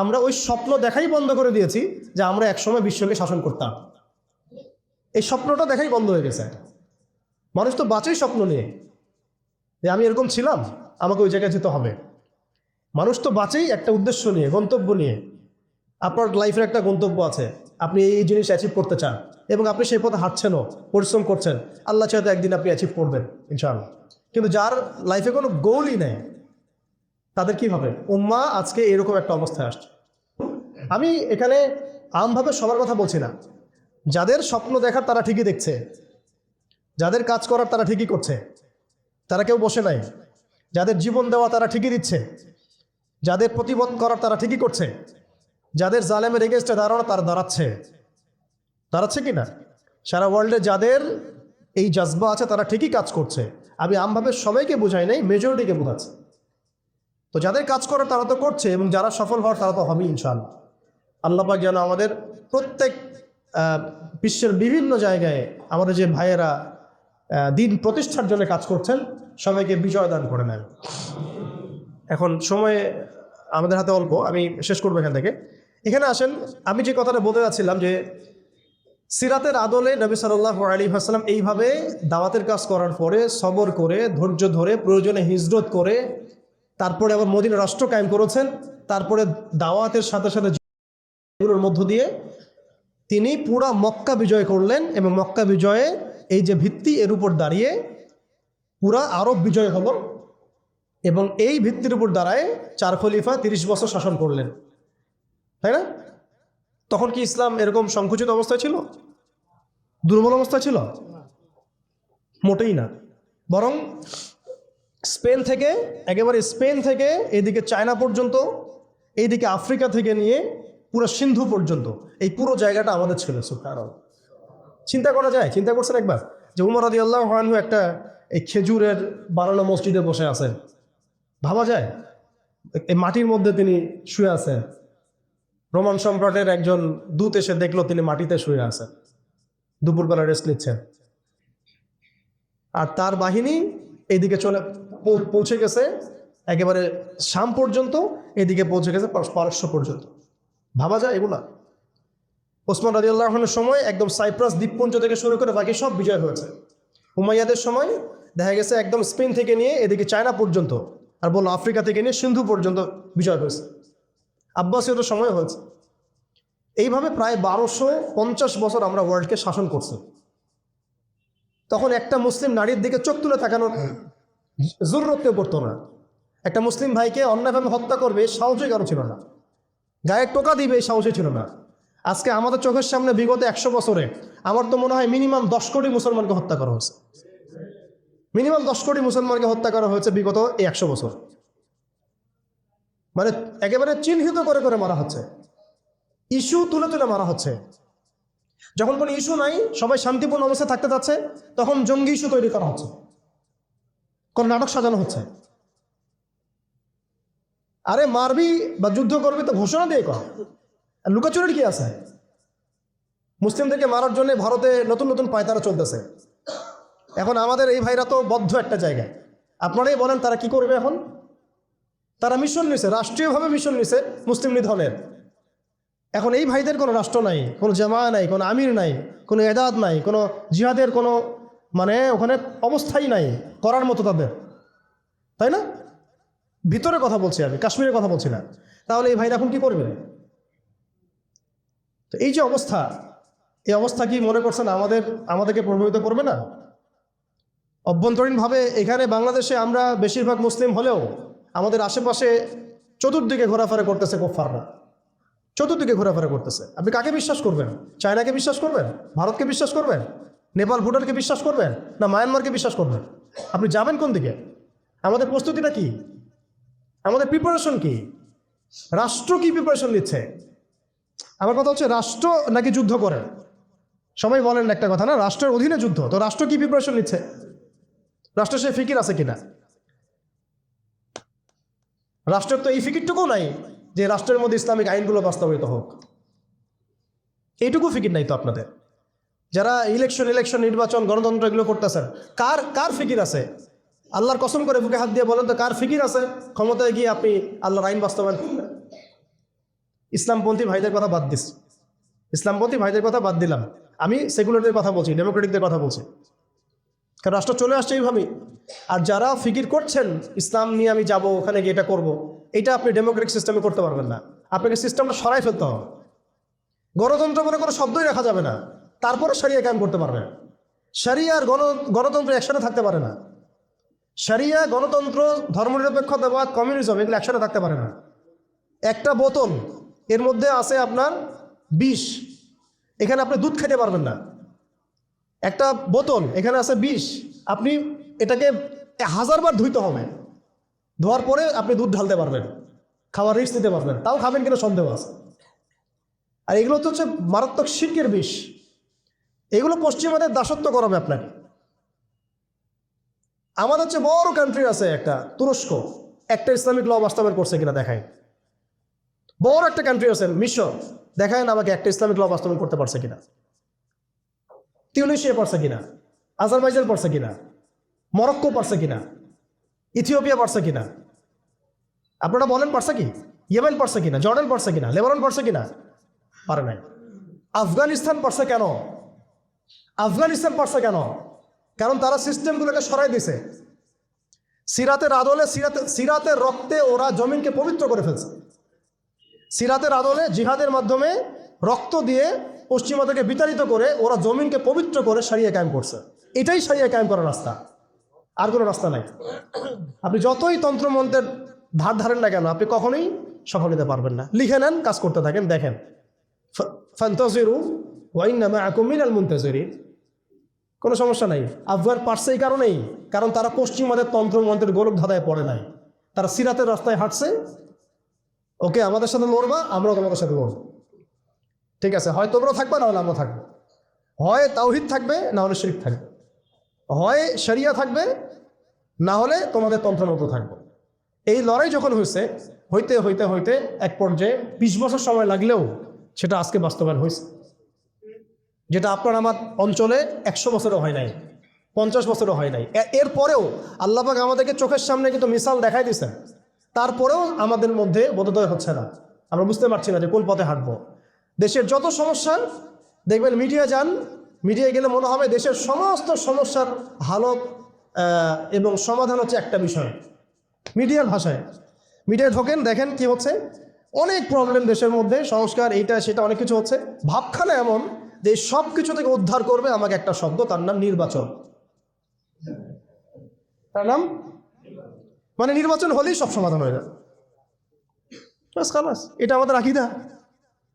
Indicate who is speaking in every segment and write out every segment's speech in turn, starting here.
Speaker 1: আমরা ওই স্বপ্ন দেখাই বন্ধ করে দিয়েছি যে আমরা একসময় বিশ্বকে শাসন করতাম। এই স্বপ্নটা দেখাই বন্ধ হয়ে গেছে। মানুষ তো বাঁচেই স্বপ্ন নিয়ে। যে আমি এরকম ছিলাম, আমাকে ওই জায়গায় যেতে হবে। মানুষ তো বাঁচেই একটা উদ্দেশ্য নিয়ে, গন্তব্য নিয়ে। আপনার লাইফের একটা গন্তব্য আছে। আপনি এই জিনিস অ্যাচিভ করতে চান এবং আপনি সেই পথে হাঁটছেনও, পরিশ্রম করছেন। আল্লাহ চাইতে একদিন আপনি অ্যাচিভ করবেন, ইনশাআল্লাহ। কিন্তু যার লাইফে কোনো গোলই নেই তাদের কি হবে উম্মা আজকে এরকম একটা অবস্থায় আসছে। আমি এখানে আমভাবে সবার কথা বলছি না। যাদের স্বপ্ন দেখার তারা ঠিকই দেখছে। যাদের কাজ করার তারা ঠিকই করছে। তারা কেউ বসে নাই। যাদের জীবন দেওয়া তারা ঠিকই দিচ্ছে। যাদের প্রতিবাদ করার তারা ঠিকই করছে। যাদের জালেমের এগেনস্টে দাঁড়ানো তারা দাঁড়াচ্ছে। দাঁড়াচ্ছে কি না? সারা ওয়ার্ল্ডে যাদের এই জজবা আছে তারা ঠিকই কাজ করছে। আমি আমভাবে সবাইকে বোঝাই নাই মেজরিটিকে বোঝাচ্ছে। তো যাদের কাজ করে, তারা তো করছে এবং যারা সফল হওয়ার, তারা তো হবেই, ইনশাআল্লাহ। আল্লাপাক যেন আমাদের প্রত্যেক বিশ্বের বিভিন্ন জায়গায় আমাদের যে ভাইয়েরা দিন প্রতিষ্ঠার জন্য কাজ করছেন, সবাইকে বিজয় দান করে নেন। এখন সময় আমাদের হাতে অল্প, আমি শেষ করব এখান থেকে। এখানে আসেন, আমি যে কথাটা বলতে যাচ্ছিলাম যে, সিরাতের আদলে নবী সাল্লাহ আলী হাসলাম এইভাবে দাওয়াতের কাজ করার পরে সবর করে, ধৈর্য ধরে, প্রয়োজনে হিজরত করে তারপরে আবার মদিনা রাষ্ট্র কায়েম করেছেন, তারপরে দাওয়াতের সাথে সাথে এগুলোর মধ্য দিয়ে তিনি পুরা মক্কা বিজয় করলেন এবং মক্কা বিজয়ে এই যে ভিত্তি এর উপর দাঁড়িয়ে পুরা আরব বিজয় হলো এবং এই ভিত্তির উপর দাঁড়ায় চার খলিফা তিরিশ বছর শাসন করলেন। তাই না? তখন কি ইসলাম এরকম সংকুচিত অবস্থায় ছিল? দুর্বল অবস্থা ছিল? মোটেই না। বরং স্পেন থেকে, একেবারে স্পেন থেকে, এদিকে চায়না পর্যন্ত, এইদিকে আফ্রিকা থেকে নিয়ে পুরো সিন্ধু পর্যন্ত। এই পুরো জায়গাটা আমাদের ছিল সুখার চিন্তা করা যায়, চিন্তা করছেন একবার? যে উমর আদি আল্লাহ হানহু একটা এই খেজুরের বানানো মসজিদে বসে আছেন। ভাবা যায়? এই মাটির মধ্যে তিনি শুয়ে আছেন। রোমান সম্রাটের একজন দূত এসে দেখল তিনি মাটিতে শুয়ে আছেন। দুপুরবেলা রেস্ট নিচ্ছেন। আর তার বাহিনী এইদিকে চলে পৌঁছে গেছে, একেবারে শাম পর্যন্ত, এদিকে পৌঁছে গেছে পারস- পারস্য পর্যন্ত। ভাবা যায় এগুলা? ওসমান রাজি আল্লাহনের সময় একদম সাইপ্রাস দ্বীপপুঞ্জ থেকে শুরু করে বাকি সব বিজয় হয়েছে। হুমাইয়াদের সময় দেখা গেছে একদম স্পেন থেকে নিয়ে এদিকে চায়না পর্যন্ত, আর বলল আফ্রিকা থেকে নিয়ে সিন্ধু পর্যন্ত বিজয় হয়েছে। আব্বাসীয়দের সময় হয়েছে। এইভাবে প্রায় বারোশো পঞ্চাশ বছর আমরা ওয়ার্ল্ডকে শাসন করছি। তখন একটা মুসলিম নারীর দিকে চোখ তুলে তাকানোর জরুরত কেউ করতো না। একটা মুসলিম ভাইকে অন্যায়ভাবে হত্যা করবে, সাহসই কারও ছিল না। গায়ে টোকা দিবে, সাহসই ছিল না। আজকে আমাদের চোখের সামনে বিগত একশো বছরে আমার তো মনে হয় মিনিমাম দশ কোটি মুসলমানকে হত্যা করা হয়েছে। মিনিমাম দশ কোটি মুসলমানকে হত্যা করা হয়েছে বিগত এই একশো বছর। মানে একেবারে চিহ্নিত করে করে মারা হচ্ছে। ইস্যু তুলে তুলে মারা হচ্ছে। যখন কোনো ইস্যু নাই, সবাই শান্তিপূর্ণ অবস্থায় থাকতে যাচ্ছে তখন জঙ্গি ইস্যু তৈরি করা হচ্ছে। কোন নাটক সাজানো হচ্ছে? আরে মারবি বা যুদ্ধ করবি তো ঘোষণা দিয়ে কর। লুকাচুরির কি আছে? মুসলিমদেরকে মারার জন্য ভারতে নতুন নতুন পায়তারা চলতেছে। এখন আমাদের এই ভাইরা তো বদ্ধ একটা জায়গায় আপনারাই বলেন তারা কি করবে এখন? তারা মিশন নিছে, রাষ্ট্রীয়ভাবে মিশন নিছে মুসলিম নিধনের এখন এই ভাইদের কোনো রাষ্ট্র নাই, কোনো জামা নাই, কোনো আমির নাই, কোনো এদাদ নাই, কোনো জিহাদের কোনো মানে ওখানে অবস্থাই নাই, করার মতো তাদের। তাই না? ভিতরে কথা বলছি আমি, কাশ্মীরের কথা বলছি না। তাহলে এই ভাইরা এখন কি করবে? তো এই যে অবস্থা, এই অবস্থা কি মনে করছেন আমাদের, আমাদেরকে প্রভাবিত করবে না? অভ্যন্তরীণভাবে এখানে বাংলাদেশে আমরা বেশিরভাগ মুসলিম হলেও আমাদের আশেপাশে চতুর্দিকে ঘোরাফেরা করতেছে কোফাররা চতুর্দিকে ঘোরাফেরা করতেছে। আপনি কাকে বিশ্বাস করবেন? চায়নাকে বিশ্বাস করবেন? ভারতকে বিশ্বাস করবেন? নেপাল ভুটানকে বিশ্বাস করবেন না মায়ানমারকে বিশ্বাস করবেন? আপনি যাবেন কোন দিকে? আমাদের প্রস্তুতিটা কি? আমাদের প্রিপারেশন কি? রাষ্ট্র কি প্রিপারেশন নিচ্ছে? আমার কথা হচ্ছে রাষ্ট্র নাকি যুদ্ধ করে? সবাই বলেন একটা কথা, না? রাষ্ট্রের অধীনে যুদ্ধ, তো রাষ্ট্র কি প্রিপারেশন নিচ্ছে? রাষ্ট্রের সে ফিকির আছে কিনা? রাষ্ট্রের তো এই ফিকিরটুকু নাই যে রাষ্ট্রের মধ্যে ইসলামিক আইনগুলো বাস্তবায়িত হোক। এইটুকু ফিকির নাই তো আপনাদের? যারা ইলেকশন ইলেকশন নির্বাচন, গণতন্ত্র এগুলো করতেছেন কার কার ফিকির আছে? আল্লাহর কসম করে বুকে হাত দিয়ে বলেন তো, কার ফিকির আছে? ক্ষমতায় গিয়ে আপনি আল্লাহর আইন বাস্তবায়ন করবেন। ইসলামপন্থী ভাইদের কথা বাদ দিস। ইসলামপন্থী ভাইদের কথা বাদ দিলাম। আমি সেকুলারদের কথা বলছি, ডেমোক্রেটিকদের কথা বলছি। কারণ রাষ্ট্র চলে আসছে এইভাবেই। আর যারা ফিকির করছেন, ইসলাম নিয়ে আমি যাব, ওখানে গিয়ে এটা করব, এটা আপনি ডেমোক্রেটিক সিস্টেমে করতে পারবেন না। আপনাকে সিস্টেমটা সরাই ফেলতে হবে। গণতন্ত্র মনে কোনো শব্দই রাখা যাবে না। তারপরে সারিয়া কায়েম করতে পারবে। সারিয়া আর গণ, গণতন্ত্র একসাথে থাকতে পারে না। সারিয়া গণতন্ত্র ধর্মনিরপেক্ষতাবাদ কমিউনিজম এগুলো একসাথে থাকতে পারে না। একটা বোতল, এর মধ্যে আছে আপনার বিষ। এখানে আপনি দুধ খেতে পারবেন না। একটা বোতল, এখানে আছে বিষ। আপনি এটাকে হাজারবার ধুইতে হবে। ধোয়ার পরে আপনি দুধ ঢালতে পারবেন। খাওয়ার রিস্ক নিতে পারবেন। তাও খাবেন কিনা সন্দেহ আছে। আর এগুলো তো হচ্ছে মারাত্মক শিল্পের বিষ। এগুলো পশ্চিমাদের দাসত্ব করাবে আপনাকে আমাদের হচ্ছে বড় কান্ট্রি আছে একটা, তুরস্ক। একটা ইসলামিক ল বাস্তবায়ন করছে কিনা দেখায় বড় একটা কান্ট্রি আছে, মিশর। দেখায় আমাকে একটা ইসলামিক ল বাস্তবায়ন করতে পারছে কিনা। তিউনিশিয়া পারছে কিনা। আজারবাইজান পারছে কিনা। মরক্কো পারছে কিনা। ইথিওপিয়া পারছে কিনা। আপনারা বলেন পারছে কি? ইয়েমেন পারছে কিনা? জর্ডান পারছে কিনা? লেবানন পারছে কিনা? পারে নাই। আফগানিস্তান পারছে কেন? আফগানিস্তান পারছে কেন? কারণ তারা সিস্টেমগুলোকে সরাই দিছে। সিরাতের আদলে সিরাতে, সিরাতের রক্তে ওরা জমিনকে পবিত্র করে ফেলছে। সিরাতের আদলে জিহাদের মাধ্যমে রক্ত দিয়ে পশ্চিমাদেরকে বিতাড়িত করে ওরা জমিনকে পবিত্র করে সারিয়ে কায়েম করছে। এটাই সারিয়ে কায়েম করার রাস্তা। আর কোনো রাস্তা নাই। আপনি যতই তন্ত্রমন্ত্রের ধার ধারেন না কেন, আপনি কখনোই সফল হতে পারবেন না। লিখে নেন, কাজ করতে থাকেন, দেখেন। ফান্তাজিরু ওয়াইনামা আকুমিন আল মুন্তাজিরিন। কোনো সমস্যা নাই। আফগান পারছে এই কারণেই, কারণ তারা পশ্চিমাদের তন্ত্রমন্ত্রের গোলক ধাঁধায় পড়ে নাই। তারা সিরাতের রাস্তায় হাঁটছে। ওকে, আমাদের সাথে লড়বা, আমরাও তোমাদের সাথে লড়বো। ঠিক আছে, হয় তোমরাও থাকবে, না হলে আমরা থাকব। হয় তাওহিদ থাকবে, না হলে শরীফ থাকবে। হয় শরিয়া থাকবে, না হলে তোমাদের তন্ত্রমন্ত্র থাকবে। এই লড়াই যখন হয়েছে, হইতে হইতে হইতে এক পর্যায়ে বিশ বছর সময় লাগলেও সেটা আজকে বাস্তবায়ন হয়েছে। যেটা আপনার আমার অঞ্চলে একশো বছরও হয় নাই, পঞ্চাশ বছরও হয় নাই। এরপরেও আল্লাপাক আমাদেরকে চোখের সামনে কিন্তু মিসাল দেখাই দিয়েছেন তারপরেও আমাদের মধ্যে বোধোদয় হচ্ছে না। আমরা বুঝতে পারছি না যে কোন পথে হাঁটবো। দেশের যত সমস্যা, দেখবেন মিডিয়া যান, মিডিয়ায় গেলে মনে হবে দেশের সমস্ত সমস্যার হালত এবং সমাধান হচ্ছে একটা বিষয়। মিডিয়ার ভাষায়। মিডিয়ায় ঢোকেন, দেখেন কি হচ্ছে। অনেক প্রবলেম দেশের মধ্যে, সংস্কার, এইটা, সেটা, অনেক কিছু হচ্ছে। ভাবখানা এমন যে সব কিছু থেকে উদ্ধার করবে আমাকে একটা শব্দ, তার নাম নির্বাচন। তার নাম? মানে নির্বাচন হলেই সব সমাধান হয়ে যাবে। বাস খালাস, এটা আমাদের আকিদা।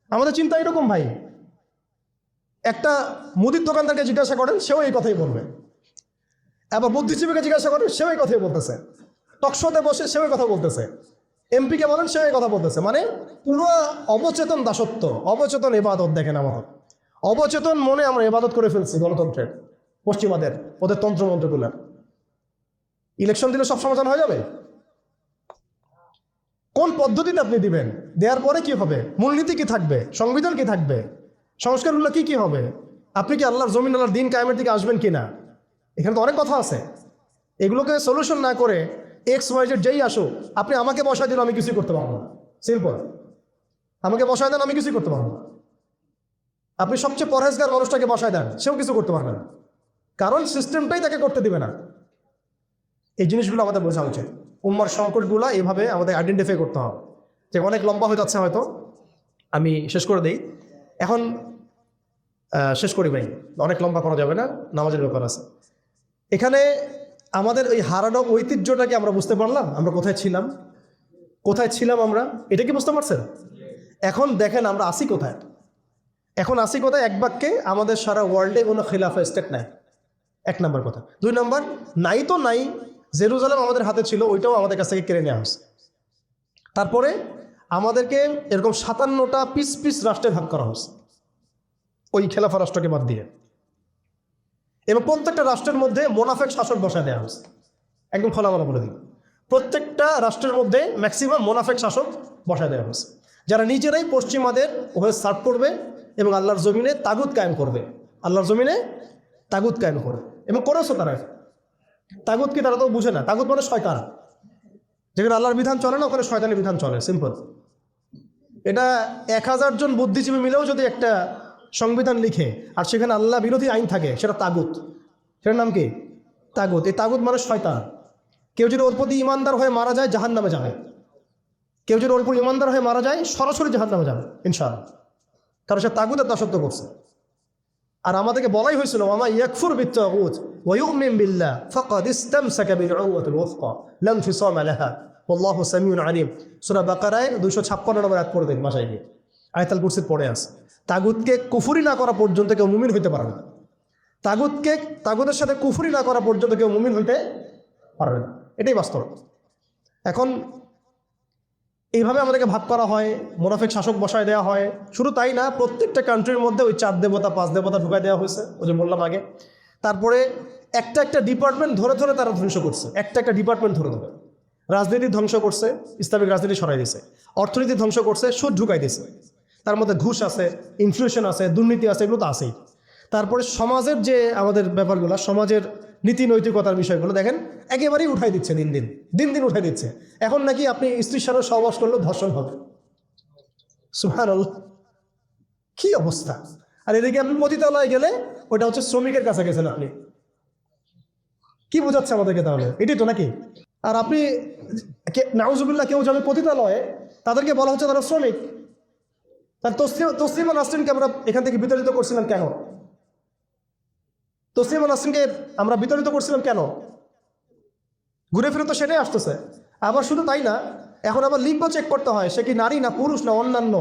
Speaker 1: আমাদের চিন্তা এরকম, ভাই। একটা মুদির দোকানদারকে জিজ্ঞাসা করেন, সেও এই কথাই বলবে। আবার বুদ্ধিজীবীকে জিজ্ঞাসা করেন, সেও এই কথাই বলতেছে। টকশোতে বসে সেও এই কথা বলতেছে। এমপিকে বলেন, সেও এই কথা বলতেছে। মানে পুরো অবচেতন দাসত্ব, অবচেতন এবাদত, দেখেন আমার। অবচেতন মনে আমরা এবাদত করে ফেলছি গণতন্ত্রের, পশ্চিমাদের, ওদের তন্ত্রমন্ত্রগুলার ইলেকশন দিলে সব সমাধান হয়ে যাবে? কোন পদ্ধতিতে আপনি দিবেন? দেওয়ার পরে কি হবে? মূলনীতি কি থাকবে? সংবিধান কি থাকবে? সংস্কারগুলো কি কি হবে? আপনি কি আল্লাহর জমিন, আল্লাহর দিন কায়েমের দিকে আসবেন কি না? এখানে তো অনেক কথা আছে। এগুলোকে সলিউশন না করে এক্স ওয়াই জেড যেই আসুক, আপনি আমাকে বসায় দিলে আমি কিছুই করতে পারব না। সিম্পল আমাকে বসায় দেন, আমি কিছুই করতে পারব না। আপনি সবচেয়ে পরহেজগার মানুষটাকে বসায় দেন, সেও কিছু করতে পারবে না। কারণ সিস্টেমটাই তাকে করতে দিবে না। এই জিনিসগুলো আমাদের বোঝা উচিত। উম্মার সংকটগুলো এইভাবে আমাদের আইডেন্টিফাই করতে হবে। যে অনেক লম্বা হয়ে যাচ্ছে হয়তো। আমি শেষ করে দিই। এখন শেষ করি ভাই। অনেক লম্বা করা যাবে না, নামাজের ব্যাপার আছে। এখানে আমাদের ওই হারানো ঐতিহ্যটাকে আমরা বুঝতে পারলাম, আমরা কোথায় ছিলাম কোথায় ছিলাম আমরা, এটা কি বুঝতে পারছেন? এখন দেখেন আমরা আসি কোথায়। এখন আসি কথা এক বাক্যে আমাদের সারা ওয়ার্ল্ডে কোনো খিলাফা স্টেট নাই। এক নম্বর কথা। দুই নম্বর, নাই তো নাই, জেরুজালেম আমাদের হাতে ছিল, ওইটাও আমাদের কাছ থেকে কেড়ে নেওয়া হয়েছে। তারপরে আমাদেরকে এরকম সাতান্নটা পিস পিস রাষ্ট্রে ভাগ করা হয়েছে। ওই খেলাফা রাষ্ট্রকে বাদ দিয়ে। এবং প্রত্যেকটা রাষ্ট্রের মধ্যে মোনাফেক শাসক বসায় দেওয়া হয়েছে। একদম খোলামেলা বলে দিই। প্রত্যেকটা রাষ্ট্রের মধ্যে ম্যাক্সিমাম মোনাফেক শাসক বসায় দেওয়া হয়েছে। যারা নিজেরাই পশ্চিমাদের ওভাবে সার্ভ করবে এবং আল্লাহর জমিনে তাগুত কায়েম করবে। আল্লাহর জমিনে তাগুত কায়েম করবে। এবং করেছ তারা তাগুত কি তারা তো বুঝে না। তাগুত মানে শয়তান। যেখানে আল্লাহর বিধান চলে না, ওখানে শয়তানের বিধান চলে। সিম্পল এটা এক হাজার জন বুদ্ধিজীবী মিলেও যদি একটা সংবিধান লিখে, আর সেখানে আল্লাহ বিরোধী আইন থাকে, সেটা তাগুত। সেটার নাম কি? তাগুত। এই তাগুত মানে শয়তান। কেউ যদি ওর প্রতি ইমানদার হয়ে মারা যায় জাহান নামে যাবে। কেউ যদি প্রতি ইমানদার হয়ে মারা যায়, সরাসরি জাহান নামে যাবে, ইনশাআল্লাহ। কারণ সে তাগুতের দাসত্ব করছে। আর আমাদেরকে বলাই হয়েছিল আমা ইয়াকফুর বিত্তাগুত ওয়ায়ুমিন বিল্লাহ ফাকাদ ইসতামসাকা বিল উরওয়াতিল ওয়াসকা লাম ফিসামা লাহা ওয়াল্লাহু সামিউন আলিম। সূরা বাকারায় 256 নম্বর আয়াত পড়ে দেখুন মাসায় গিয়ে। আয়াতুল কুরসির পড়ে আছে, তাগুতকে কুফরি না করা পর্যন্ত কেউ মুমিন হইতে পারে না। তাগুতকে, তাগুতের সাথে কুফরি না করা পর্যন্ত কেউ মুমিন হইতে পারবে না। এটাই বাস্তব। এখন এইভাবে আমাদেরকে ভাগ করা হয়, মোনাফেক শাসক বসায় দেওয়া হয়। শুধু তাই না, প্রত্যেকটা কান্ট্রির মধ্যে ওই চার দেবতা, পাঁচ দেবতা ঢুকাই দেওয়া হয়েছে, ওই যে বললাম আগে। তারপরে একটা একটা ডিপার্টমেন্ট ধরে ধরে তারা ধ্বংস করছে। একটা একটা ডিপার্টমেন্ট ধরে ধরে। রাজনীতি ধ্বংস করছে, ইসলামিক রাজনীতি সরাই দিছে। অর্থনীতি ধ্বংস করছে, সুদ ঢুকাই দিয়েছে তার মধ্যে ঘুষ আছে ইনফ্লেশন আছে, দুর্নীতি আছে, এগুলো তো আছেই। তারপরে সমাজের যে আমাদের ব্যাপারগুলো, সমাজের নীতি নৈতিকতার বিষয়গুলো দেখেন, একেবারেই উঠাই দিচ্ছে দিন দিন দিন দিন উঠাই দিচ্ছে। এখন নাকি আপনি স্ত্রীর সাথে সহবাস করলেও ধর্ষণ হবে। সুহান কি অবস্থা? আর এদিকে আপনি পতিতালয়ে গেলে ওটা হচ্ছে শ্রমিকের কাছে গেছেন আপনি। কি বোঝাচ্ছে আমাদেরকে তাহলে? এটাই তো নাকি? আর আপনি নাউজুবিল্লাহ কেউ যাবে পতিতালয়ে তাদেরকে বলা হচ্ছে তারা শ্রমিক। তার তসলিম, তসলিমা নাসরিনকে আমরা এখান থেকে বিতাড়িত করছিলাম কেন? তসলিমা নাসরিনকে আমরা বিতাড়িত করছিলাম কেন? ঘুরে ফিরে তো সেটাই আসতেছে। আবার শুধু তাই না, এখন আবার লিঙ্গ চেক করতে হয়, সে কি নারী না পুরুষ না অন্যান্য?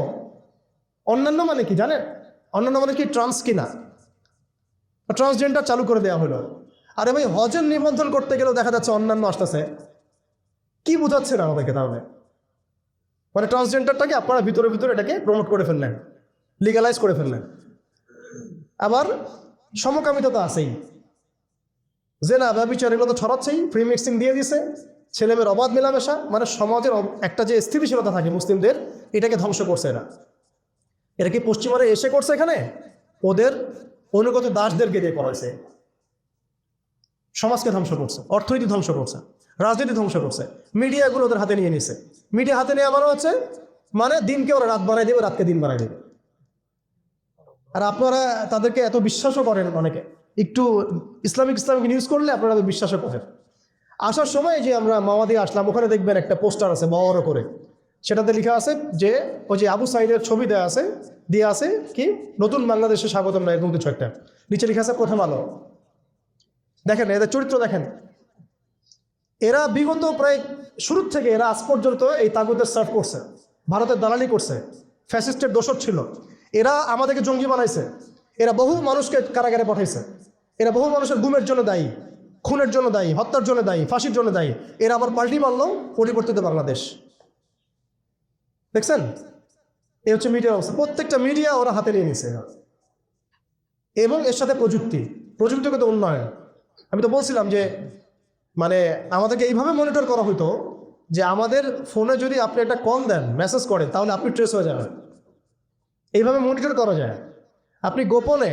Speaker 1: অন্যান্য মানে কি জানেন? অন্যান্য মানে কি ট্রান্স কিনা ট্রান্সজেন্ডার চালু করে দেওয়া হলো। আরে ভাই, হজের নিবন্ধন করতে গেলেও দেখা যাচ্ছে অন্যান্য আসতেছে। কি বোঝাচ্ছে না আমাদেরকে তাহলে? মানে ট্রান্সজেন্ডারটাকে আপনারা ভিতরে ভিতরে এটাকে প্রমোট করে ফেললেন লিগালাইজ করে ফেললেন। আবার সমকামিতা তো আছেই। যে না ব্যবচার এগুলো তো ছড়াচ্ছেই ফ্রি মিক্সিং দিয়ে দিছে ছেলেমেয়ের অবাধ মেলামেশা মানে সমাজের একটা যে স্থিতিশীলতা থাকে মুসলিমদের, এটাকে ধ্বংস করছে এরা। এরা কি পশ্চিমারে এসে করছে এখানে? ওদের অনুগত দাসদেরকে দিয়ে করাইছে। সমাজকে ধ্বংস করছে, অর্থনীতি ধ্বংস করছে, রাজনীতি ধ্বংস করছে মিডিয়াগুলো ওদের হাতে নিয়ে নিছে। মিডিয়া হাতে নিয়ে মানে হচ্ছে মানে দিনকে ওরা রাত বানাই দেবে, রাতকে দিন বানাই দেবে। আর আপনারা তাদেরকে এত বিশ্বাসও করেন অনেকে। একটু ইসলামিক ইসলামিক নিউজ করলে আপনারা বিশ্বাসও করেন। আসার সময় যে আমরা মামাদি আসলাম, ওখানে দেখবেন একটা পোস্টার আছে, বড় করে। সেটাতে লেখা আছে যে, ওই যে আবু সাইদের ছবি দেওয়া আছে, দিয়ে আছে কি? নতুন বাংলাদেশে স্বাগতম না এরকম কিছু একটা নিচে লেখা আছে, প্রথম আলো। দেখেন, এদের চরিত্র দেখেন। এরা বিগত প্রায় শুরুর থেকে, এরা আজ পর্যন্ত এই তাগুদের সার্ভ করছে। ভারতের দালালি করছে। ফ্যাসিস্টের দোষর ছিল। এরা আমাদেরকে জঙ্গি বানাইছে। এরা বহু মানুষকে কারাগারে পাঠাইছে। এরা বহু মানুষের গুমের জন্য দায়ী, খুনের জন্য দায়ী, হত্যার জন্য দায়ী, ফাঁসির জন্য দায়ী। এরা আবার পাল্টি মারল পরিবর্তিত বাংলাদেশ। দেখছেন? এই হচ্ছে মিডিয়ার অবস্থা। প্রত্যেকটা মিডিয়া ওরা হাতে নিয়ে নিছে। এবং এর সাথে প্রযুক্তি। প্রযুক্তিগত উন্নয়ন। আমি তো বলছিলাম যে মানে আমাদেরকে এইভাবে মনিটর করা হতো যে আমাদের ফোনে যদি আপনি একটা কল দেন মেসেজ করেন, তাহলে আপনি ট্রেস হয়ে যাবেন। এইভাবে মনিটর করা যায়। আপনি গোপনে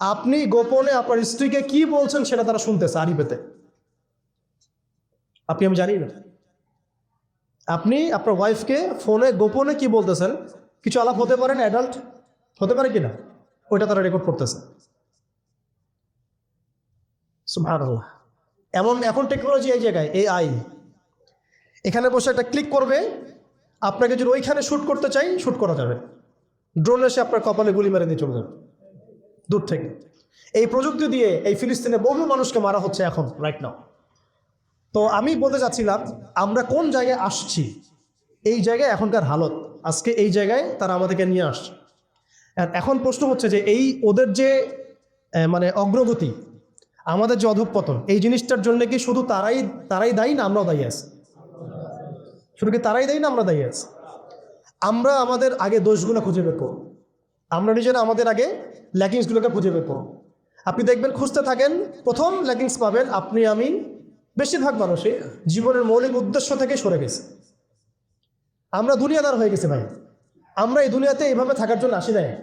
Speaker 1: আপনি গোপনে আপনার স্ত্রীকে কি বলছেন সেটা তারা শুনতেছে আড়ি পেতে। আপনি আমি জানি না। আপনি আপনার ওয়াইফকে ফোনে গোপনে কি বলতেছেন? কিছু আলাপ হতে পারে না অ্যাডাল্ট হতে পারে কিনা? ওইটা তারা রেকর্ড করতেছে। এমন, এখন টেকনোলজি এই জায়গায় এ আই এখানে বসে একটা ক্লিক করবে। আপনাকে যদি ওইখানে শ্যুট করতে চাই শ্যুট করা যাবে। ড্রোন এসে আপনার কপালে গুলি মেরে দিয়ে চলে যাবে। দূর থেকে। এই প্রযুক্তি দিয়ে এই ফিলিস্তিনে বহু মানুষকে মারা হচ্ছে এখন রাইট নাও তো আমি বলতে চাচ্ছিলাম, আমরা কোন জায়গায় আসছি? এই জায়গায় এখনকার হালত। আজকে এই জায়গায় তারা আমাদেরকে নিয়ে আসছে। আর এখন প্রশ্ন হচ্ছে যে এই ওদের যে মানে অগ্রগতি, আমাদের যে অধঃপতন, এই জিনিসটার জন্য কি শুধু তারাই তারাই দায়ী না আমরাও দায়ী আছি? শুধু কি তারাই দায়ী না আমরা দায়ী আছি? আমরা আমাদের আগে দোষগুলো খুঁজে বের করব। আমরা নিজেরা আমাদের আগে ল্যাকিংসগুলোকে খুঁজে বের করব। আপনি দেখবেন খুঁজতে থাকেন, প্রথম ল্যাকিংস পাবেন আপনি, আমি বেশিরভাগ মানুষই জীবনের মৌলিক উদ্দেশ্য থেকে সরে গেছে। আমরা দুনিয়াদার হয়ে গেছে ভাই। আমরা এই দুনিয়াতে এইভাবে থাকার জন্য আসি নাই।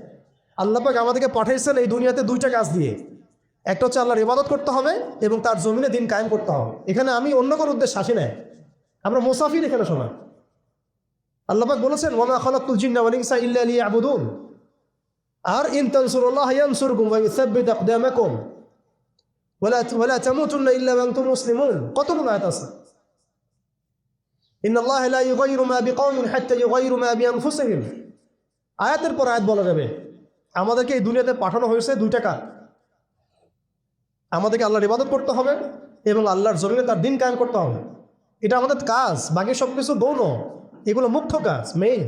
Speaker 1: আল্লাপাক আমাদেরকে পাঠাইছেন এই দুনিয়াতে দুইটা কাজ দিয়ে। একটা হচ্ছে আল্লাহর ইবাদত করতে হবে এবং তার জমিনে দিন কায়েম করতে হবে। এখানে আমি অন্য কোনো উদ্দেশ্যে আসি নাই। আমরা মোসাফির এখানে শোনা আল্লাপাক বলেছেন, ওয়ামা খালাকুল জিন্না ওয়াল ইনসা ইল্লা লিয়াবুদুন। আর ইন তানসুরুল্লাহ ইয়ানসুরকুম ওয়া ইউসাব্বিত আকদামাকুম। ওয়ালা ওয়ালা তামুতুন্না ইল্লা ওয়া আনতুম মুসলিমুন। কতগুলো আয়াত আছে? ইন্নাল্লাহ লা ইউগাইরু মা বিকাউমিন হাত্তা ইউগাইরু মা বিআনফুসিহিম। আয়াতের পর আয়াত বলা যাবে, আমাদেরকে এই দুনিয়াতে পাঠানো হয়েছে দুইটা কাজ আমাদেরকে আল্লাহর ইবাদত করতে হবে এবং আল্লাহর জমিনে তার দিন কায়েম করতে হবে। এটা আমাদের কাজ, বাকি সব কিছু গৌণ। এগুলো মুখ্য কাজ মেইন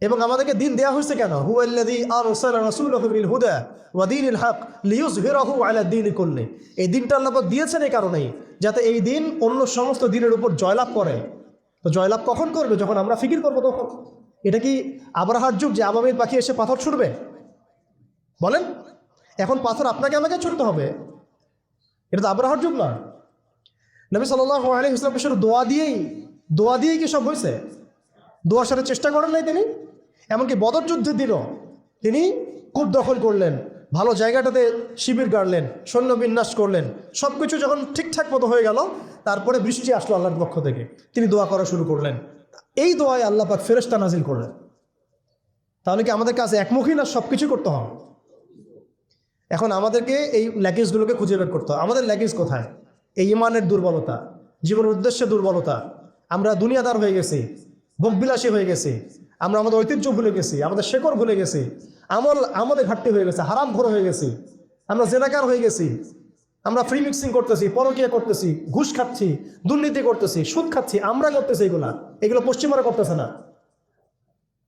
Speaker 1: এবং আমাদেরকে দিন দেওয়া হয়েছে কেন? হুয়াল্লাযী আরসালা রাসূলাহু বিল হুদা ওয়া দীনিল হক লিইয়ুযহিরাহু আলা দীনি কুল্লি। এই দিনটা আল্লাহ দিয়েছেন এই কারণেই, যাতে এই দিন অন্য সমস্ত দিনের উপর জয়লাভ করে। তো জয়লাভ কখন করবে? যখন আমরা ফিকির করব তখন। এটা কি আবরাহার যুগ যে আবাবির পাখি এসে পাথর ছুটবে বলেন। এখন পাথর আপনাকে আমাকে ছুটতে হবে। এটা তো আবরাহার যুগ না। নবী সাল্লাহ আলী ইসলাম দোয়া দিয়েই দোয়া দিয়েই কি সব হয়েছে? দোয়া সাথে চেষ্টা করেন নাই তিনি? এমনকি বদর যুদ্ধের দিনও তিনি কূপ দখল করলেন, ভালো জায়গাটাতে শিবির গাড়লেন, সৈন্য বিন্যাস করলেন সব কিছু যখন ঠিকঠাক মতো হয়ে গেল, তারপরে বৃষ্টি আসলো আল্লাহর পক্ষ থেকে। তিনি দোয়া করা শুরু করলেন। এই দোয়ায় আল্লাহ পাক ফেরেস্তা নাজিল করলেন। তাহলে কি আমাদের কাছে একমুখী না সব কিছু করতে হবে? এখন আমাদেরকে এই ল্যাগেজগুলোকে খুঁজে বের করতে হবে। আমাদের ল্যাগেজ কোথায়? এই ইমানের দুর্বলতা, জীবনের উদ্দেশ্যে দুর্বলতা আমরা দুনিয়াদার হয়ে গেছি ভোগবিলাসী হয়ে গেছি, আমরা আমাদের ঐতিহ্য ভুলে গেছি, আমাদের শেকড় ভুলে গেছি, আমল, আমাদের ঘাটতি হয়ে গেছে, হারাম ঘোর হয়ে গেছি, আমরা জেনাকার হয়ে গেছি, আমরা ফ্রি মিক্সিং করতেছি, পরকিয়া করতেছি, ঘুষ খাচ্ছি, দুর্নীতি করতেছি, সুদ খাচ্ছি, আমরা করতেছি এগুলা, এগুলো পশ্চিমারা করতেছে না।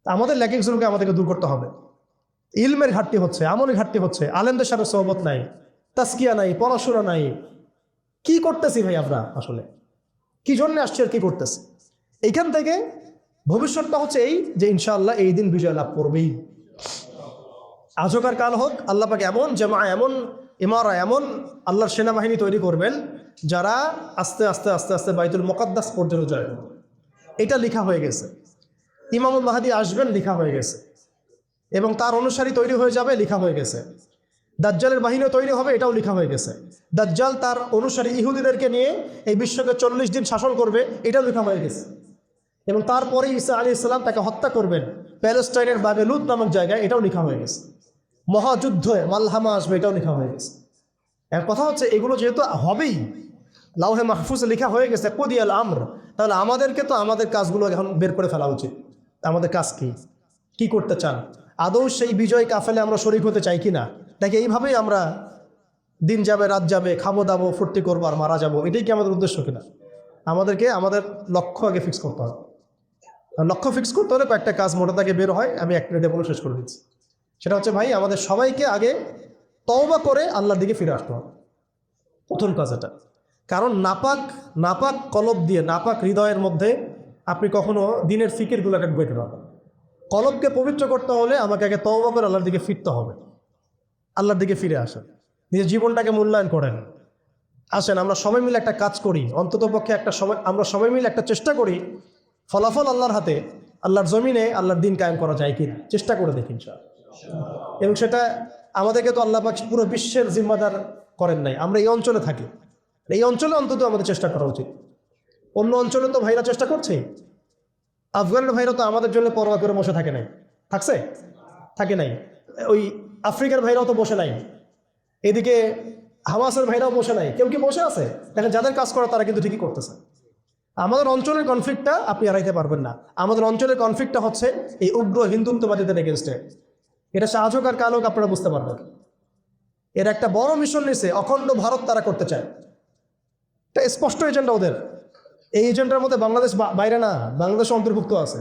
Speaker 1: আমাদের ল্যাকিংসগুলোকে আমাদেরকে দূর করতে হবে। ইলমের ঘাটতি হচ্ছে, আমলের ঘাটতি হচ্ছে, আলেমদের সাথে সহবত নাই তাস্কিয়া নাই, পড়াশোনা নাই, কি করতেছি ভাই আমরা আসলে? কি জন্য আসছে আর কি করতেছে? এইখান থেকে ভবিষ্যৎটা হচ্ছে এই যে ইনশাআল্লাহ এই দিন বিজয় লাভ করবেই। আজকার কাল হোক, আল্লাহ পাকে এমন জামা এমন ইমারা এমন আল্লাহর সেনাবাহিনী তৈরি করবেন যারা আস্তে আস্তে আস্তে আস্তে বাইতুল মোকাদ্দাস পর্যন্ত যায়। এটা লেখা হয়ে গেছে। ইমামুল মাহাদি আসবেন, লেখা হয়ে গেছে। এবং তার অনুসারী তৈরি হয়ে যাবে, লেখা হয়ে গেছে। দাজ্জালের বাহিনীও তৈরি হবে, এটাও লেখা হয়ে গেছে। দাজ্জাল তার অনুসারী ইহুদিদেরকে নিয়ে এই বিশ্বকে চল্লিশ দিন শাসন করবে, এটাও লেখা হয়ে গেছে। এবং তারপরে ঈসা আলী ইসলাম তাকে হত্যা করবেন, প্যালেস্টাইনের বাবেলুদ নামক জায়গায়, এটাও লেখা হয়ে গেছে। মহাযুদ্ধ, মালহামা আসবে, এটাও লেখা হয়ে গেছে। এক কথা হচ্ছে, এগুলো যেহেতু হবেই, লাউহে মাহফুজে লেখা হয়ে গেছে, কদিয়াল আমর, তাহলে আমাদেরকে তো আমাদের কাজগুলো এখন বের করে ফেলা উচিত। আমাদের কাজ কি? কি করতে চান? আদৌ সেই বিজয় কাফেলে আমরা শরিক হতে চাই কি না নাকি এইভাবেই আমরা দিন যাবে, রাত যাবে খাব দাবো ফুর্তি করব আর মারা যাব? এটাই কি আমাদের উদ্দেশ্য কিনা? আমাদেরকে, আমাদের লক্ষ্য আগে ফিক্স করতে হবে। লক্ষ্য ফিক্স করতে হলে কয়েকটা কাজ মোটা তাকে বের হয়, আমি এক মিনিটে বলে শেষ করে দিচ্ছি। সেটা হচ্ছে ভাই, আমাদের সবাইকে আগে তওবা করে আল্লাহর দিকে ফিরে আসতে হবে। প্রথম কাজ এটা। কারণ নাপাক নাপাক কলব দিয়ে, নাপাক হৃদয়ের মধ্যে আপনি কখনো দিনের ফিকিরগুলোকে বেটে না। কলবকে পবিত্র করতে হলে আমাকে আগে তওবা করে আল্লাহর দিকে ফিরতে হবে। আল্লাহর দিকে ফিরে আসেন। নিজের জীবনটাকে মূল্যায়ন করেন। আসেন, আমরা সবাই মিলে একটা কাজ করি। অন্তত পক্ষে একটা সময় আমরা সবাই মিলে একটা চেষ্টা করি, ফলাফল আল্লাহর হাতে, আল্লাহর জমিনে আল্লাহর দিন কায়েম করা যায় কি চেষ্টা করে দেখিন ইনশাআল্লাহ। এবং সেটা আমাদেরকে তো আল্লাহ পাক পুরো বিশ্বের জিম্মাদার করেন নাই। আমরা এই অঞ্চলে থাকি। এই অঞ্চলে অন্তত আমাদের চেষ্টা করা উচিত। অন্য অঞ্চলে তো ভাইরা চেষ্টা করছে। আফগানের ভাইরা তো আমাদের জন্য পরোয়া করে বসে থাকে নাই। থাকছে? থাকে নাই। ওই আফ্রিকার ভাইরাও তো বসে নাই। এদিকে হামাসের ভাইরাও বসে নাই। কেউ কি বসে আছে? দেখেন, যাদের কাজ করে তারা কিন্তু ঠিকই করতেছে। আমাদের অঞ্চলের কনফ্লিক্টটা আপনি এড়াইতে পারবেন না। আমাদের অঞ্চলের কনফ্লিক্টটা হচ্ছে এই উগ্র হিন্দুত্ববাদীদের এগেনস্টে এটা সাহায্য আর কালোক আপনারা বুঝতে পারবেন। এর একটা বড় মিশন নিছে, অখণ্ড ভারত তারা করতে চায়। স্পষ্ট এজেন্ডা ওদের। এই এজেন্ডার মধ্যে বাংলাদেশ বাইরে না বাংলাদেশ অন্তর্ভুক্ত আছে।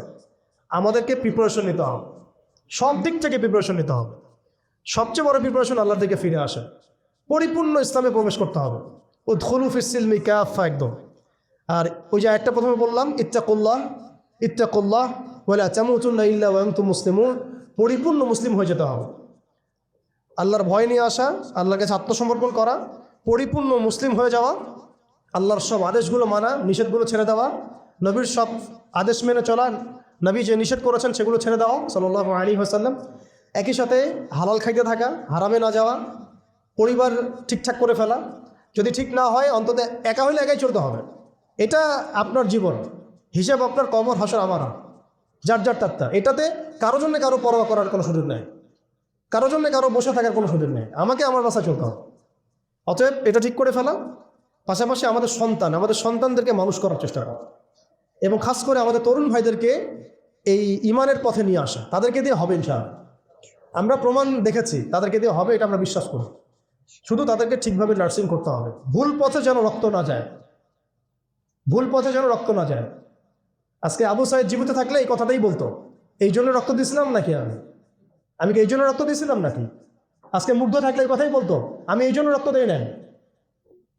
Speaker 1: আমাদেরকে প্রিপারেশন নিতে হবে। সব দিক থেকে প্রিপারেশন নিতে হবে। সবচেয়ে বড় প্রিপারেশন আল্লাহ দিকে ফিরে আসে। পরিপূর্ণ ইসলামে প্রবেশ করতে হবে। ও ধলুফ ইসিলমি কাফা একদম। আর ওই যে একটা প্রথমে বললাম, ইত্তাকুল্লাহ ইত্তাকুল্লাহ বলে চামুচুল্লাহ ইল্লা ওয়াংতু মুসলিমুন। পরিপূর্ণ মুসলিম হয়ে যেতে হবে। আল্লাহর ভয় নিয়ে আসা, আল্লাহর কাছে আত্মসমর্পণ করা, পরিপূর্ণ মুসলিম হয়ে যাওয়া, আল্লাহর সব আদেশগুলো মানা, নিষেধগুলো ছেড়ে দেওয়া, নবীর সব আদেশ মেনে চলা, নবী যে নিষেধ করেছেন সেগুলো ছেড়ে দেওয়া সাল্লাহ আলী হাসাল্লাম একই সাথে হালাল খাইতে থাকা, হারামে না যাওয়া, পরিবার ঠিকঠাক করে ফেলা, যদি ঠিক না হয়, অন্তত একা হলে একাই চলতে হবে। এটা আপনার জীবন। হিসাব আপনার কমর, হাসর, আমার। যার যার তাত্তা এটাতে কারও জন্য কারও পরোয়া করার কোনো সুযোগ নেই। কারও জন্য কারও বসে থাকার কোনো সুযোগ নেই। আমাকে আমার বাসা চলতে হবে। অতএব এটা ঠিক করে ফেলা। পাশাপাশি আমাদের সন্তান, আমাদের সন্তানদেরকে মানুষ করার চেষ্টা করা। এবং খাস করে আমাদের তরুণ ভাইদেরকে এই ইমানের পথে নিয়ে আসা। তাদেরকে দিয়ে হবে ইনশাআল্লাহ। আমরা প্রমাণ দেখেছি, তাদেরকে দিয়ে হবে এটা আমরা বিশ্বাস করি শুধু তাদেরকে ঠিকভাবে নার্সিং করতে হবে। ভুল পথে যেন রক্ত না যায়। ভুল পথে যেন রক্ত না যায়। আজকে আবু সাহেব জীবিত থাকলে এই কথাটাই বলতো, এই জন্য রক্ত দিয়েছিলাম নাকি আমি? আমি কি এই জন্য রক্ত দিয়েছিলাম নাকি? আজকে মুগ্ধ থাকলে এই কথাই বলতো, আমি এই জন্য রক্ত দেই নাই।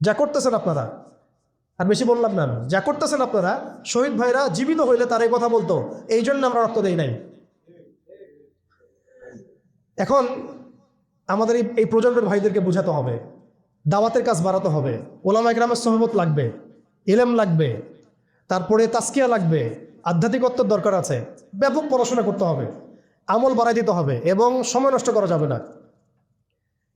Speaker 1: যা করতেছেন আপনারা। আর বেশি বললাম না আমি। যা করতেছেন আপনারা, শহীদ ভাইরা জীবিত হইলে তার এই কথা বলতো, এই জন্য আমরা রক্ত দেই নাই। এখন আমাদের এই এই প্রজন্মের ভাইদেরকে বোঝাতে হবে। দাওয়াতের কাজ বাড়াতে হবে। ওলামা একরামের সহমত লাগবে ইলেম লাগবে, তারপরে তাস্কিয়া লাগবে, আধ্যাত্মিকত্বর দরকার আছে। ব্যাপক পড়াশোনা করতে হবে, আমল বাড়াই দিতে হবে এবং সময় নষ্ট করা যাবে না।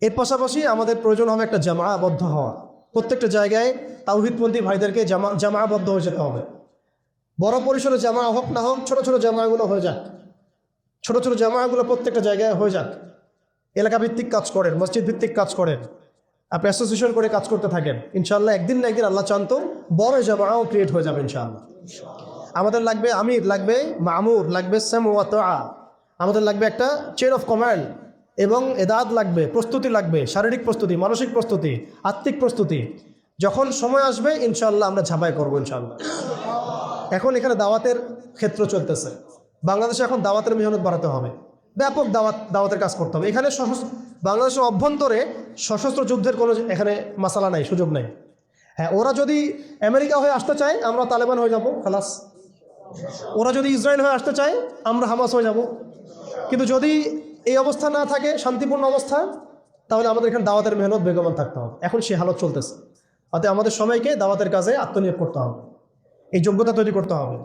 Speaker 1: এর পাশাপাশি আমাদের প্রয়োজন হবে একটা জামাবদ্ধ হওয়া। প্রত্যেকটা জায়গায় তাওহিদপন্থী ভাইদেরকে জামা জামাবদ্ধ হয়ে যেতে হবে। বড় পরিসরে জামা হোক না হোক, ছোট ছোট জামাগুলো হয়ে যাক। ছোট ছোট জামাগুলো প্রত্যেকটা জায়গায় হয়ে যাক। এলাকা ভিত্তিক কাজ করেন মসজিদ ভিত্তিক কাজ করেন। আপনি অ্যাসোসিয়েশন করে কাজ করতে থাকেন। ইনশাল্লাহ একদিন না একদিন আল্লাহ চান তো বড় জামাও ক্রিয়েট হয়ে যাবে ইনশাআল্লাহ। আমাদের লাগবে আমির, লাগবে মামুর, লাগবে স্যাম আমাদের লাগবে একটা চেন অফ কমান্ড এবং এদাদ লাগবে, প্রস্তুতি লাগবে, শারীরিক প্রস্তুতি, মানসিক প্রস্তুতি, আত্মিক প্রস্তুতি। যখন সময় আসবে ইনশাল্লাহ আমরা ঝাঁপাই করব ইনশাল্লাহ এখন এখানে দাওয়াতের ক্ষেত্র চলতেছে। বাংলাদেশে এখন দাওয়াতের মেহনত বাড়াতে হবে। ব্যাপক দাওয়াত, দাওয়াতের কাজ করতে হবে। এখানে সশস্ত্র, বাংলাদেশের অভ্যন্তরে সশস্ত্র যুদ্ধের কোনো এখানে মাসালা নাই, সুযোগ নাই। হ্যাঁ ওরা যদি আমেরিকা হয়ে আসতে চায়, আমরা তালেবান হয়ে যাব, খালাস। ওরা যদি ইসরায়েল হয়ে আসতে চায়, আমরা হামাস হয়ে যাব। কিন্তু যদি এই অবস্থা না থাকে, শান্তিপূর্ণ অবস্থা, তাহলে আমাদের এখানে দাওয়াতের মেহনত বেগমান থাকতে হবে। এখন সে হালত চলতেছে। অতএব আমাদের সময়কে দাওয়াতের কাজে আত্মনিয়োগ করতে হবে। এই যোগ্যতা তৈরি করতে হবে।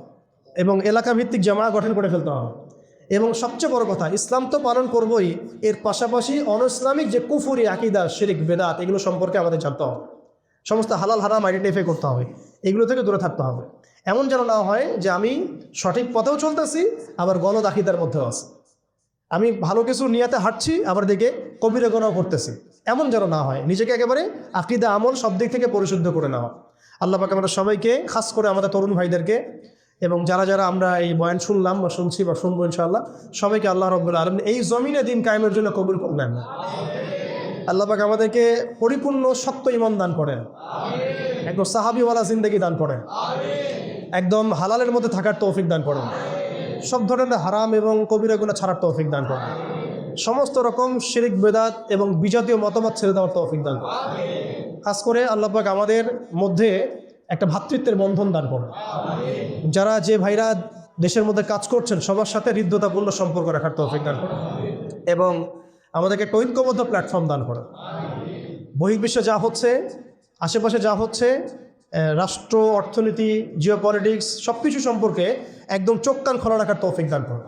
Speaker 1: এবং এলাকা ভিত্তিক জামা গঠন করে ফেলতে হবে। এবং সবচেয়ে বড় কথা, ইসলাম তো পালন করবই। এর পাশাপাশি অন ইসলামিক যে কুফুরি আকিদা, শিরিক, বেদাত, এগুলো সম্পর্কে আমাদের জানতে হবে। সমস্ত হালাল হারাম আইডেন্টিফাই করতে হবে। এগুলো থেকে দূরে থাকতে হবে। এমন যেন না হয় যে আমি সঠিক পথেও চলতেছি, আবার গলদ আকিদার মধ্যেও আছি। আমি ভালো কিছু নিয়াতে হাঁটছি, আবার দেখে কবিরে গোনাও করতেছি। এমন যেন না হয়। নিজেকে একেবারে আকিদা আমল সব দিক থেকে পরিশুদ্ধ করে নেওয়া। আল্লাহ পাক আমাদের সবাইকে, খাস করে আমাদের তরুণ ভাইদেরকে এবং যারা যারা আমরা এই বয়ান শুনলাম বা শুনছি বা শুনব ইনশাআল্লাহ সবাইকে আল্লাহ রব্বুল আলম এই জমিনে দিন কায়েমের জন্য কবুল করলেন আল্লাপাক আমাদেরকে পরিপূর্ণ সত্য ইমান দান করেন। একদম সাহাবিওয়ালা জিন্দগি দান করেন। একদম হালালের মধ্যে থাকার তৌফিক দান করেন। সব ধরনের হারাম এবং কবিরাগুলো ছাড়ার তৌফিক দান করেন। সমস্ত রকম শিরিক বেদাত এবং বিজাতীয় মতামত ছেড়ে দেওয়ার তৌফিক দান করেন। খাস করে আল্লাপাক আমাদের মধ্যে একটা ভ্রাতৃত্বের বন্ধন দান করেন যারা যে ভাইরা দেশের মধ্যে কাজ করছেন, সবার সাথে হৃদ্যতাপূর্ণ সম্পর্ক রাখার তৌফিক দান করেন এবং আমাদেরকে একটা ঐক্যবদ্ধ প্ল্যাটফর্ম দান করেন বহির্বিশ্বে যা হচ্ছে, আশেপাশে যা হচ্ছে রাষ্ট্র, অর্থনীতি জিও পলিটিক্স সব কিছু সম্পর্কে একদম চোখ কান খোলা রাখার তৌফিক দান করেন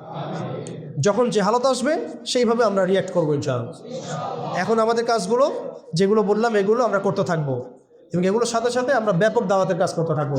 Speaker 1: যখন যে হালত আসবে, সেইভাবে আমরা রিয়াক্ট করব ইনশাআল্লাহ। এখন আমাদের কাজগুলো, যেগুলো বললাম, এগুলো আমরা করতে থাকব। এবং এগুলোর সাথে সাথে আমরা ব্যাপক দাওয়াতের কাজ করতে থাকব।